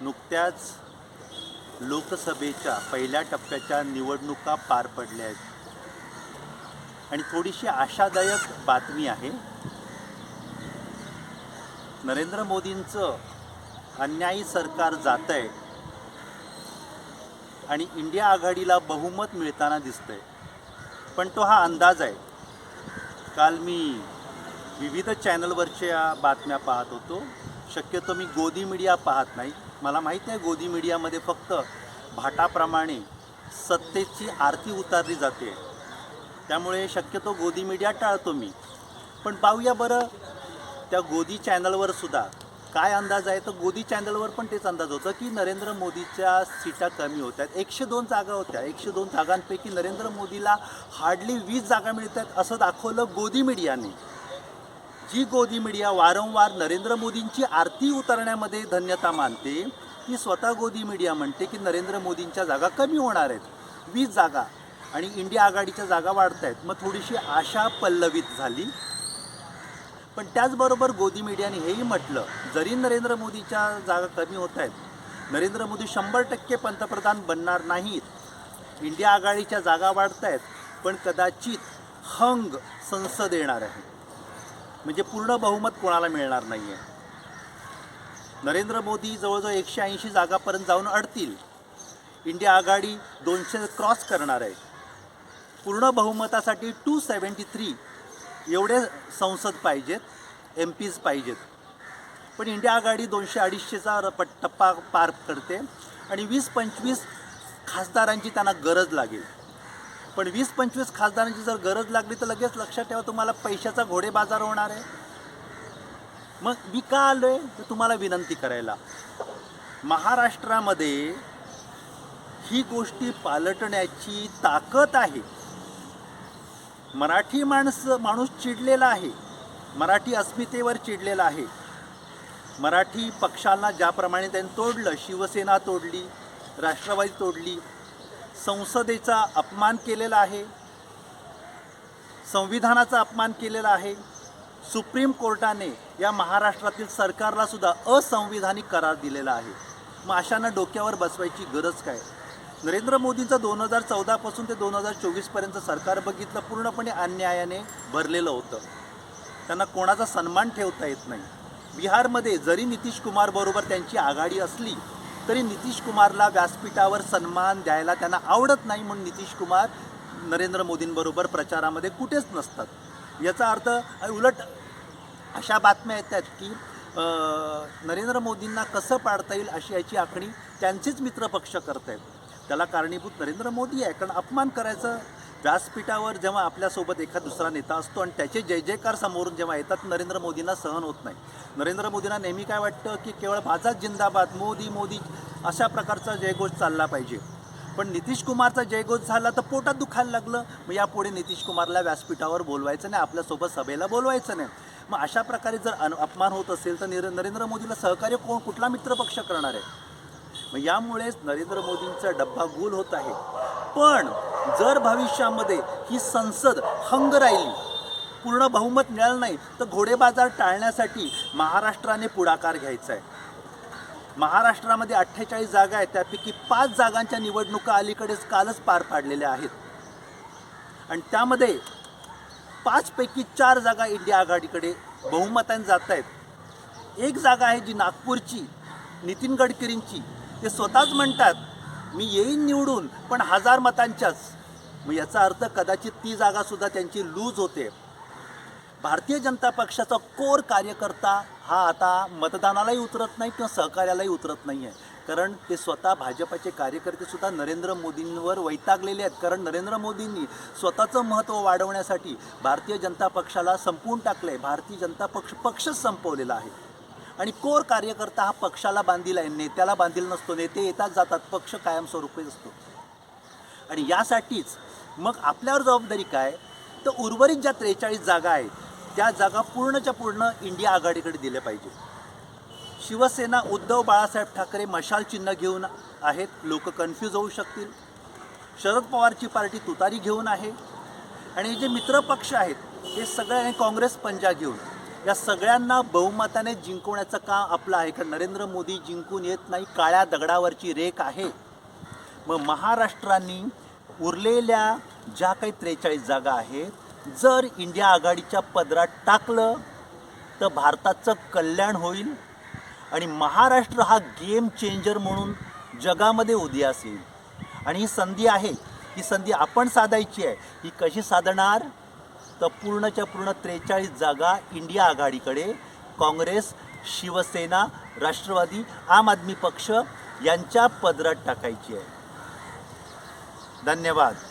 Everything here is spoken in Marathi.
नुकत्याच लोकसभेच्या पहिल्या टप्प्याच्या निवडणुका पार पडल्या आहेत. आणि थोडीशी आशादायक बातमी आहे नरेंद्र मोदींचं अन्यायी सरकार जात आहे आणि इंडिया आघाडीला बहुमत मिळताना दिसतंय. पण तो हा अंदाज आहे. काल मी विविध चॅनलवरच्या बातम्या पाहत होतो. शक्यतो मी गोदी मीडिया पाहत नाही. मला माहीत आहे गोदी मीडियामध्ये फक्त भाटाप्रमाणे सत्तेची आरती उतारली जाते. त्यामुळे शक्यतो गोदी मीडिया टाळतो मी. पण पाहूया बरं त्या गोदी चॅनलवर सुद्धा काय अंदाज आहे? तर गोदी चॅनलवर पण तेच अंदाज होतं की नरेंद्र मोदीच्या सीटा कमी होत आहेत एकशे दोन जागा होत्या. एकशे दोन जागांपैकी नरेंद्र मोदीला हार्डली वीस जागा मिळत आहेत असं दाखवलं गोदी मीडियाने. जी गोदी मीडिया वारंवार नरेंद्र मोदींची आरती उतरण्यामध्ये धन्यता मानते ती स्वतः गोदी मीडिया म्हणते की नरेंद्र मोदींच्या जागा कमी होणार आहेत. वीस जागा आणि इंडिया आघाडीच्या जागा वाढत आहेत. मग थोडीशी आशा पल्लवित झाली. पण त्याचबरोबर गोदी मीडियाने हेही म्हटलं जरी नरेंद्र मोदीच्या जागा कमी होत आहेत नरेंद्र मोदी शंभर टक्के पंतप्रधान बनणार नाहीत. इंडिया आघाडीच्या जागा वाढत आहेत पण कदाचित हंग संसद येणार आहे. म्हणजे पूर्ण बहुमत कोणाला मिळणार नाही आहे नरेंद्र मोदी जवळजवळ एकशे ऐंशी जागापर्यंत जाऊन अडतील. इंडिया आघाडी दोनशे क्रॉस करणार आहे. पूर्ण बहुमतासाठी टू सेवन्टी थ्री एवढे संसद पाहिजेत एम पीज पाहिजेत. पण इंडिया आघाडी दोनशे अडीचशेचा र- पट- टप्पा पार करते आणि वीस पंचवीस खासदारांची त्यांना गरज लागेल. पण वीस पंचवीस खासदारांची जर गरज लागली तर लगेच लक्षात ठेवा तुम्हाला पैशाचा घोडे बाजार होणार आहे. मग मी का आलो आहे तर तुम्हाला विनंती करायला. महाराष्ट्रामध्ये ही गोष्टी पालटण्याची ताकद आहे. मराठी माणसं माणूस चिडलेला आहे. मराठी अस्मितेवर चिडलेला आहे. मराठी पक्षांना ज्याप्रमाणे त्यांनी तोडलं शिवसेना तोडली राष्ट्रवादी तोडली संसदेचा अपमान केलेला आहे संविधानाचा अपमान केलेला आहे सुप्रीम कोर्टाने या महाराष्ट्रातील सरकारला सुद्धा असंविधानिक करार दिलेला आहे. मग अशांना डोक्यावर बसवायची गरज काय? नरेंद्र मोदींचं दोन हजार चौदापासून ते दोन हजार चोवीसपर्यंत सरकार बघितलं पूर्णपणे अन्यायाने भरलेलं होतं. त्यांना कोणाचा सन्मान ठेवता येत नाही. बिहारमध्ये जरी नितीश कुमारबरोबर त्यांची आघाडी असली तरी नितीश कुमारला व्यासपीठावर सन्मान द्यायला त्यांना आवडत नाही म्हणून नितीश कुमार नरेंद्र मोदींबरोबर प्रचारामध्ये कुठेच नसतात. याचा अर्थ उलट अशा बातम्या येतात की नरेंद्र मोदींना कसं पाडता येईल अशी याची आखणी त्यांचेच मित्रपक्ष करत आहेत त्याला कारणीभूत नरेंद्र मोदी आहे कारण अपमान करायचं व्यासपीठावर जेव्हा आपल्यासोबत एखाद दुसरा नेता असतो आणि त्याचे जय जयकार समोरून जेव्हा येतात नरेंद्र मोदींना सहन होत नाही. नरेंद्र मोदींना नेहमी काय वाटतं की केवळ माझाच जिंदाबाद मोदी मोदी अशा प्रकारचा जयघोष चालला पाहिजे. पण नितीश कुमारचा जयघोष झाला तर पोटात दुखायला लागलं. मग यापुढे नितीश कुमारला व्यासपीठावर बोलवायचं नाही आपल्यासोबत सभेला बोलवायचं नाही. मग अशा प्रकारे जर अन अपमान होत असेल तर निर नरेंद्र मोदीला सहकार्य कोण कुठला मित्रपक्ष करणार आहे? मग यामुळेच नरेंद्र मोदींचा डब्बा गुल होत आहे. पण जर भविष्यामध्ये ही संसद हंग राहिली पूर्ण बहुमत मिळालं नाही तर घोडेबाजार टाळण्यासाठी महाराष्ट्राने पुढाकार घ्यायचा आहे. महाराष्ट्रामध्ये अठ्ठेचाळीस जागा आहेत त्यापैकी पाच जागांच्या निवडणुका अलीकडेच कालच पार पाडलेल्या आहेत. आणि त्यामध्ये पाचपैकी चार जागा इंडिया आघाडीकडे बहुमताने जात आहेत. एक जागा आहे जी नागपूरची नितीन गडकरींची. ते स्वतःच म्हणतात मी येईन निवडून पण हजार मतांच्याच. मग याचा अर्थ कदाचित ती जागासुद्धा त्यांची लूज होते. भारतीय जनता पक्षाचा कोर कार्यकर्ता हा आता मतदानालाही उतरत नाही किंवा सहकार्यालाही उतरत नाही आहे कारण ते स्वतः भाजपाचे कार्यकर्ते सुद्धा नरेंद्र मोदींवर वैतागलेले आहेत. कारण नरेंद्र मोदींनी स्वतःचं महत्त्व वाढवण्यासाठी भारतीय जनता पक्षाला संपवून टाकलं आहे भारतीय जनता पक्ष पक्षच संपवलेला आहे. आणि कोर कार्यकर्ता हा पक्षाला बांधील आहे. नेत्याला बांधील नसतो. नेते येतात जातात. पक्ष कायमस्वरूपी असतो. आणि यासाठीच मग आपल्यावर जबाबदारी काय? तर उर्वरित ज्या त्रेचाळीस जागा आहेत त्या जागा पूर्णच्या पूर्ण इंडिया आघाडीकडे दिल्या पाहिजे. शिवसेना उद्धव बाळासाहेब ठाकरे मशाल चिन्ह घेऊन आहेत लोक कन्फ्यूज होऊ शकतील. शरद पवारची पार्टी तुतारी घेऊन आहे. आणि जे मित्रपक्ष आहेत हे सगळे आणि काँग्रेस पंजा घेऊन या सगळ्यांना बहुमताने जिंकवण्याचं काम आपलं आहे. कारण नरेंद्र मोदी जिंकून येत नाही काळ्या दगडावरची रेख आहे. मग महाराष्ट्रांनी उरलेल्या ज्या काही त्रेचाळीस जागा आहेत जर इंडिया आघाडीच्या पदरात टाकलं तर भारताचं कल्याण होईल आणि महाराष्ट्र हा गेम चेंजर म्हणून जगामध्ये उदयास येईल आणि ही संधी आहे ही संधी आपण साधायची आहे. ही कशी साधणार? तर पूर्णच्या पूर्ण त्रेचाळीस जागा इंडिया आघाडीकडे काँग्रेस शिवसेना राष्ट्रवादी आम आदमी पक्ष यांच्या पदरात टाकायची आहे. धन्यवाद.